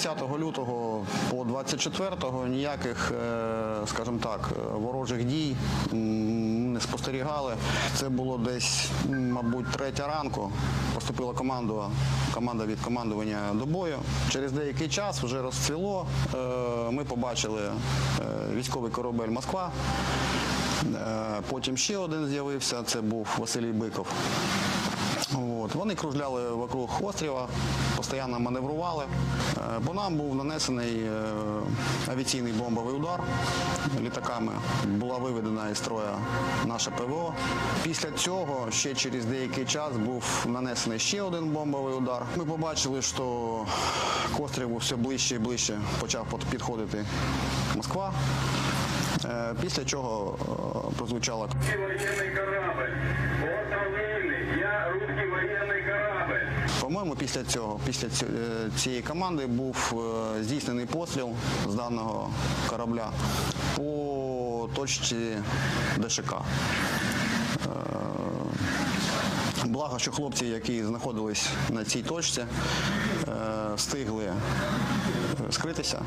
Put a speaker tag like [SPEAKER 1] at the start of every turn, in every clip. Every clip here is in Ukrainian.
[SPEAKER 1] 10 лютого по 24 ніяких, е, скажімо так, ворожих дій не спостерігали. Це було десь, мабуть, третя ранку. Поступила команда, команда від командування до бою. Через деякий час вже розцвіло. Е, Ми побачили е, військовий корабель Москва. Потім ще один з'явився, це був Василій Биков. От. Вони кружляли вокруг острова, постійно маневрували. Е, По нам був нанесений е, авіаційний бомбовий удар літаками. Була виведена із строя наша ПВО. Після цього ще через деякий час був нанесений ще один бомбовий удар. Ми побачили, що к острову все ближче і ближче почав підходити Москва. Е, Після чого прозвучала
[SPEAKER 2] корабль.
[SPEAKER 1] По-моєму, після цього, після е, цієї команди був е, здійснений постріл з даного корабля по точці ДШК. Е, Благо, що хлопці, які знаходились на цій точці, встигли скритися,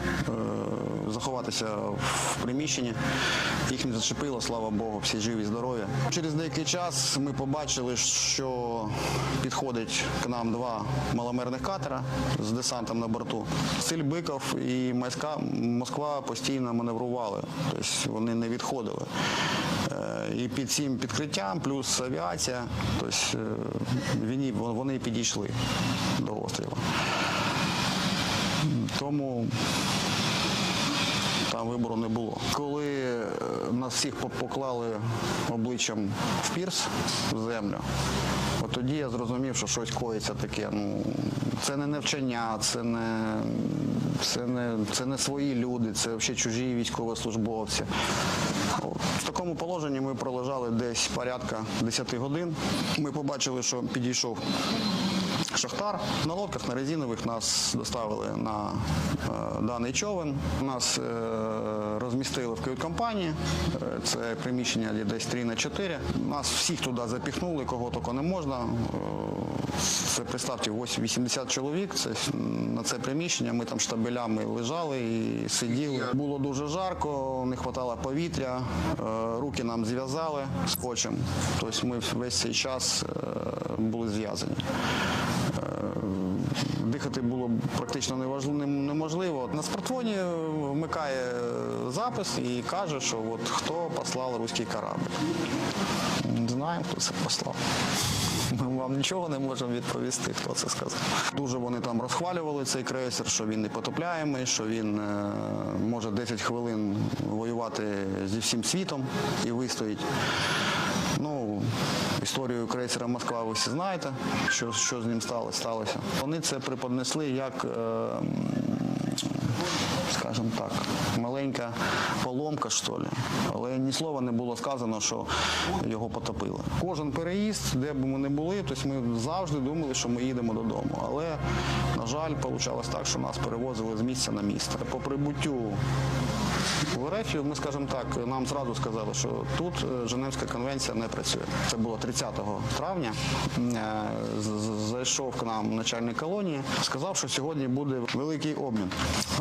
[SPEAKER 1] заховатися в приміщенні. Їх не зачепило, слава Богу, всі живі, здорові. Через деякий час ми побачили, що підходить к нам два маломерних катера з десантом на борту. Силь Биков і Москва, постійно маневрували, тобто вони не відходили. Е, І під цим підкриттям, плюс авіація, тобто е, вони, підійшли до острова. Тому там вибору не було. Коли е, нас всіх поклали обличчям в пірс в землю, от тоді я зрозумів, що щось коїться таке. Ну, це не навчання, це не, це не, це не свої люди, це взагалі чужі військовослужбовці. В такому положенні ми пролежали десь порядка 10 годин. Ми побачили, що підійшов Шахтар. На лодках, на резинових нас доставили на е, даний човен. Нас е, розмістили в кают-компанії. Е, Це приміщення десь 3 на 4. Нас всіх туди запіхнули, кого тільки не можна. Е, Це представте, 80 чоловік. Це на це приміщення. Ми там штабелями лежали і сиділи. Було дуже жарко, не вистачало повітря. Е, Руки нам зв'язали скотчем. Тобто ми весь цей час були зв'язані. Дихати було практично неможливо. На смартфоні вмикає запис і каже, що от хто послав руський корабль. Не знаємо, хто це послав. Ми вам нічого не можемо відповісти, хто це сказав. Дуже вони там розхвалювали цей крейсер, що він непотопляємий, що він е, може 10 хвилин воювати зі всім світом і вистоїть. Ну, історію крейсера Москва ви всі знаєте, що, що з ним сталося. Вони це преподнесли як, е, скажімо так, маленька поломка, що ли. Але ні слова не було сказано, що його потопили. Кожен переїзд, де б ми не були, тобто ми завжди думали, що ми їдемо додому. Але, на жаль, вийшло так, що нас перевозили з місця на місце. По прибуттю в РФ ми, скажімо так, нам зразу сказали, що тут е, Женевська конвенція не працює. Це було 30 травня. Е, Зайшов к нам начальник колонії, сказав, що сьогодні буде великий обмін.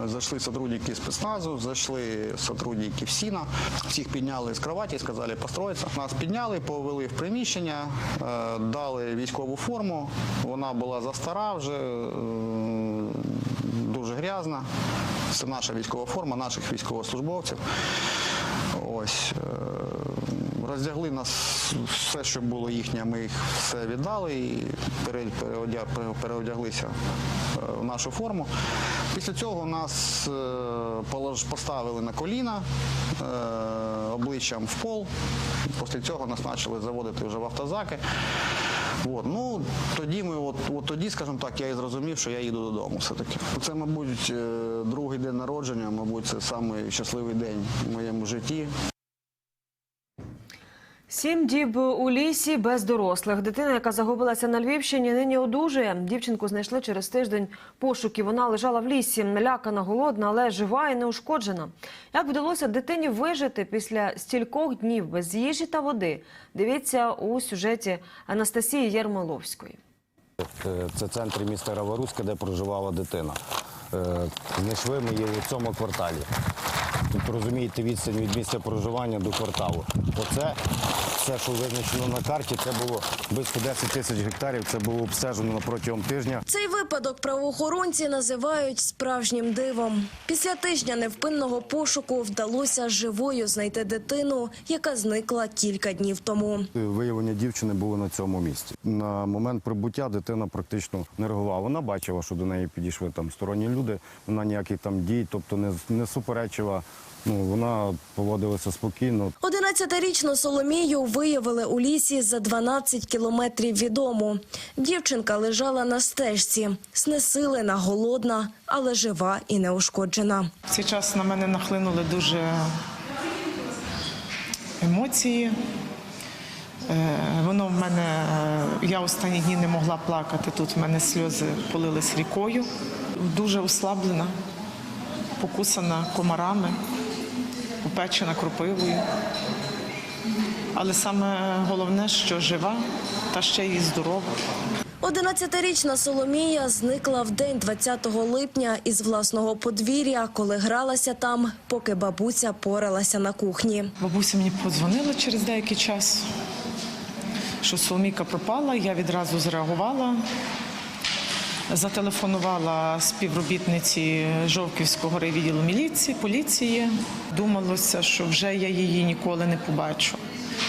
[SPEAKER 1] Зайшли сотрудники спецназу, зайшли сотрудники ФСІНа, всіх підняли з кроваті, сказали построїтися. Нас підняли, повели в приміщення, е, дали військову форму. Вона була застара вже, дуже грязна. Це наша військова форма, наших військовослужбовців. Ось е, роздягли нас все, що було їхнє, ми їх все віддали і пере- переодя- пере- переодяглися е, в нашу форму. Після цього нас е, поставили на коліна обличчям в пол. Після цього нас почали заводити вже в автозаки. От, ну, тоді ми, от, от тоді, скажімо так, я і зрозумів, що я їду додому все-таки. Це, мабуть, е, другий день народження, мабуть, це найщасливіший щасливий день в моєму житті.
[SPEAKER 3] Сім діб у лісі без дорослих. Дитина, яка загубилася на Львівщині, нині одужує. Дівчинку знайшли через тиждень пошуків. Вона лежала в лісі, налякана, голодна, але жива і неушкоджена. Як вдалося дитині вижити після стількох днів без їжі та води? Дивіться у сюжеті Анастасії Єрмоловської.
[SPEAKER 4] Е, Це центр міста Раворуська, де проживала дитина. Е, Знайшли ми її у цьому кварталі. Тобто розумієте, відстань від місця проживання до кварталу. Оце все, що визначено на карті, це було близько 10 тисяч гектарів. Це було обстежено протягом тижня.
[SPEAKER 5] Цей випадок правоохоронці називають справжнім дивом. Після тижня невпинного пошуку вдалося живою знайти дитину, яка зникла кілька днів тому.
[SPEAKER 4] Виявлення дівчини було на цьому місці. На момент прибуття дитина практично не реагувала. Вона бачила, що до неї підійшли там сторонні люди. Вона ніяких там дій, тобто не, не суперечила. Ну вона поводилася спокійно.
[SPEAKER 5] 11-річну Соломію виявили у лісі за 12 кілометрів від дому. Дівчинка лежала на стежці, знесилена, голодна, але жива і неушкоджена.
[SPEAKER 6] В цей час на мене нахлинули дуже емоції. Е, Воно в мене, е, я останні дні не могла плакати. Тут в мене сльози полились рікою. Дуже ослаблена, покусана комарами, попечена кропивою. Але саме головне, що жива та ще й здорова.
[SPEAKER 5] 11-річна Соломія зникла в день 20 липня із власного подвір'я, коли гралася там, поки бабуся поралася на кухні.
[SPEAKER 6] Бабуся мені подзвонила через деякий час, що Соломійка пропала. Я відразу зреагувала. Зателефонувала співробітниці Жовківського райвідділу міліції, поліції. Думалося, що вже я її ніколи не побачу.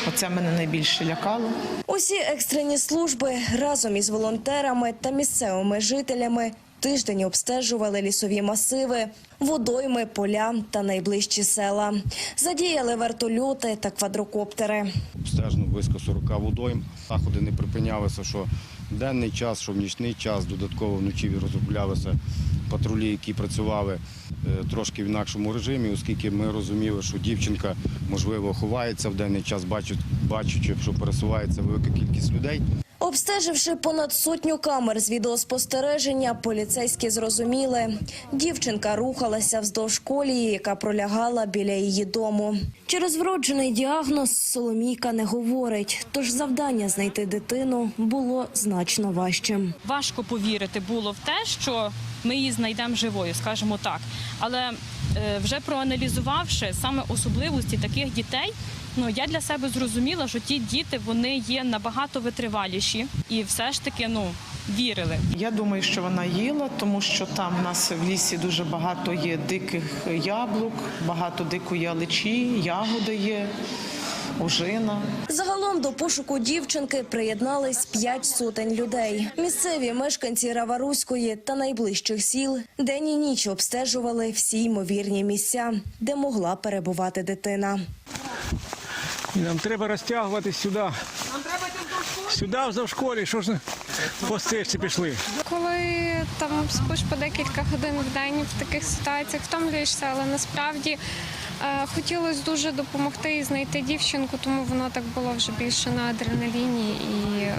[SPEAKER 6] Оце мене найбільше лякало.
[SPEAKER 5] Усі екстрені служби разом із волонтерами та місцевими жителями тиждень обстежували лісові масиви, водойми, поля та найближчі села. Задіяли вертольоти та квадрокоптери.
[SPEAKER 4] Обстежено близько 40 водойм. Заходи не припинялися, що денний час, що в нічний час, додатково вночі розроблялися патрулі, які працювали е, трошки в інакшому режимі, оскільки ми розуміли, що дівчинка, можливо, ховається в денний час, бачить- що пересувається велика кількість людей.
[SPEAKER 5] Обстеживши понад сотню камер з відеоспостереження, поліцейські зрозуміли, дівчинка рухалася вздовж колії, яка пролягала біля її дому. Через вроджений діагноз Соломійка не говорить, тож завдання знайти дитину було значно важчим.
[SPEAKER 7] важко повірити було в те, що ми її знайдемо живою, скажімо так. Але е, вже проаналізувавши саме особливості таких дітей, ну я для себе зрозуміла, що ті діти вони є набагато витриваліші і все ж таки ну вірили.
[SPEAKER 6] Я думаю, що вона їла, тому що там в нас в лісі дуже багато є диких яблук, багато дикої алечі, ягоди є, ожина.
[SPEAKER 5] Загалом до пошуку дівчинки приєднались п'ять сотень людей. Місцеві мешканці Раваруської та найближчих сіл день і ніч обстежували всі ймовірні місця, де могла перебувати дитина.
[SPEAKER 8] І нам треба розтягуватись сюди. Нам треба сюди вздовж школі, що ж по стежці пішли.
[SPEAKER 9] Коли там спиш по декілька годин в день в таких ситуаціях, втомлюєшся, але насправді е, хотілося дуже допомогти і знайти дівчинку, тому воно так було вже більше на адреналіні і е,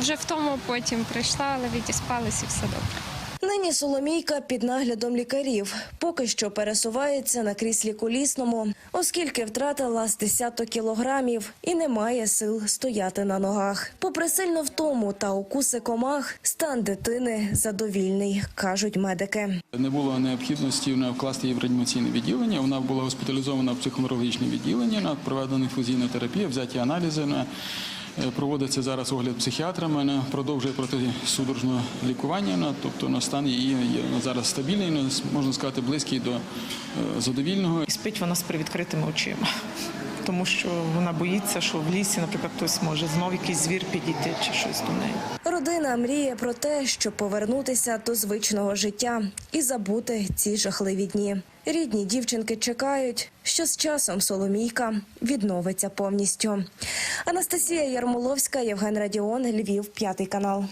[SPEAKER 9] вже в тому потім прийшла, але відіспалась і все добре.
[SPEAKER 5] Нині Соломійка під наглядом лікарів. Поки що пересувається на кріслі колісному, оскільки втратила з десяток кілограмів і не має сил стояти на ногах. Попри сильну втому та укуси комах, стан дитини задовільний, кажуть медики.
[SPEAKER 10] Не було необхідності не вкласти її в реанімаційне відділення. Вона була госпіталізована в психоневрологічне відділення, на проведена інфузійна терапія, взяті аналізи. На Проводиться зараз огляд психіатрами, вона продовжує протисудорожне лікування, тобто на стан її зараз стабільний, можна сказати, близький до е, задовільного.
[SPEAKER 6] І спить вона з привідкритими очима, тому що вона боїться, що в лісі, наприклад, хтось може знов якийсь звір підійти чи щось до неї.
[SPEAKER 5] Родина мріє про те, щоб повернутися до звичного життя і забути ці жахливі дні. Рідні дівчинки чекають, що з часом Соломійка відновиться повністю. Анастасія Ярмоловська, Євген Радіон, Львів, п'ятий канал.